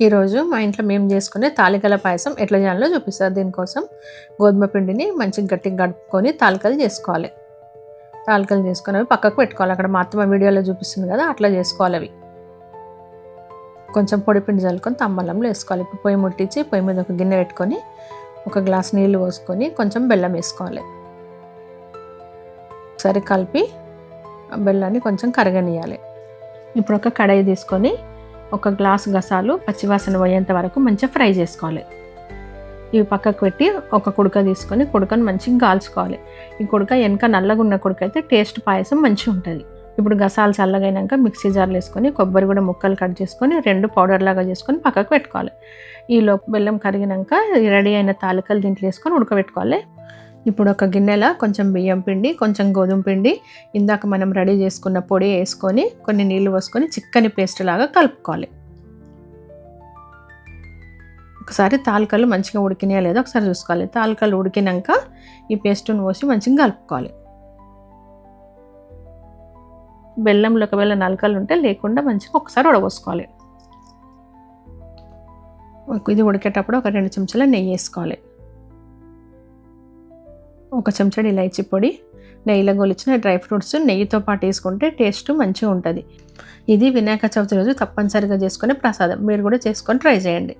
ఈరోజు మా ఇంట్లో మేము చేసుకునే తాలికల పాయసం ఎట్లా చేయాలో చూపిస్తారు. దీనికోసం గోధుమ పిండిని మంచిగా గట్టిగా గడుపుకొని తాలికలు చేసుకోవాలి. తాలికలు చేసుకొని అవి పక్కకు పెట్టుకోవాలి. అక్కడ మా అత్తమ్మ వీడియోలో చూపిస్తుంది కదా అట్లా చేసుకోవాలి అవి. కొంచెం పొడి పిండి చల్లుకొని తమ్మలంలో వేసుకోవాలి. ఇప్పుడు పొయ్యి ముట్టించి పొయ్యి మీద ఒక గిన్నె పెట్టుకొని ఒక గ్లాస్ నీళ్ళు పోసుకొని కొంచెం బెల్లం వేసుకోవాలి. సరి కలిపి బెల్లాన్ని కొంచెం కరగనియాలి ఇప్పుడు ఒక కడాయి తీసుకొని ఒక గ్లాస్ గసాలు పచ్చివాసన పోయేంత వరకు మంచిగా ఫ్రై చేసుకోవాలి. ఇవి పక్కకు పెట్టి ఒక కుడక తీసుకొని కుడకను మంచిగా గాల్చుకోవాలి. ఈ కుడక వెనక నల్లగా ఉన్న కుడక అయితే టేస్ట్ పాయసం మంచిగా ఉంటుంది. ఇప్పుడు గసాలు చల్లగైనాక మిక్సీ జార్లు వేసుకొని కొబ్బరి కూడా ముక్కలు కట్ చేసుకొని రెండు పౌడర్ లాగా చేసుకొని పక్కకు పెట్టుకోవాలి. ఈలో బెల్లం కరిగినాక రెడీ అయిన తాలికలు దీంట్లో వేసుకొని ఉడకబెట్టుకోవాలి. ఇప్పుడు ఒక గిన్నెలో కొంచెం బియ్యం పిండి కొంచెం గోధుమ పిండి ఇందాక మనం రెడీ చేసుకున్న పొడి వేసుకొని కొన్ని నీళ్ళు పోసుకొని చిక్కని పేస్ట్ లాగా కలుపుకోవాలి. ఒకసారి తాలికలు మంచిగా ఉడికినాయా లేదో ఒకసారి చూసుకోవాలి. తాలికలు ఉడికినాక ఈ పేస్ట్ని పోసి మంచిగా కలుపుకోవాలి. బెల్లంలో ఒకవేళ నలకలు ఉంటే లేకుండా మంచిగా ఒకసారి ఉడబోసుకోవాలి. ఇది ఉడికేటప్పుడు ఒక రెండు చెంచాల నెయ్యి వేసుకోవాలి. ఒక చెంచాడు ఇలాచి పొడి నెయ్యిలో గొలిచిన డ్రై ఫ్రూట్స్ నెయ్యితో పాటు వేసుకుంటే టేస్ట్ మంచిగా ఉంటుంది. ఇది వినాయక చవితి రోజు తప్పనిసరిగా చేసుకునే ప్రసాదం. మీరు కూడా చేసుకొని ట్రై చేయండి.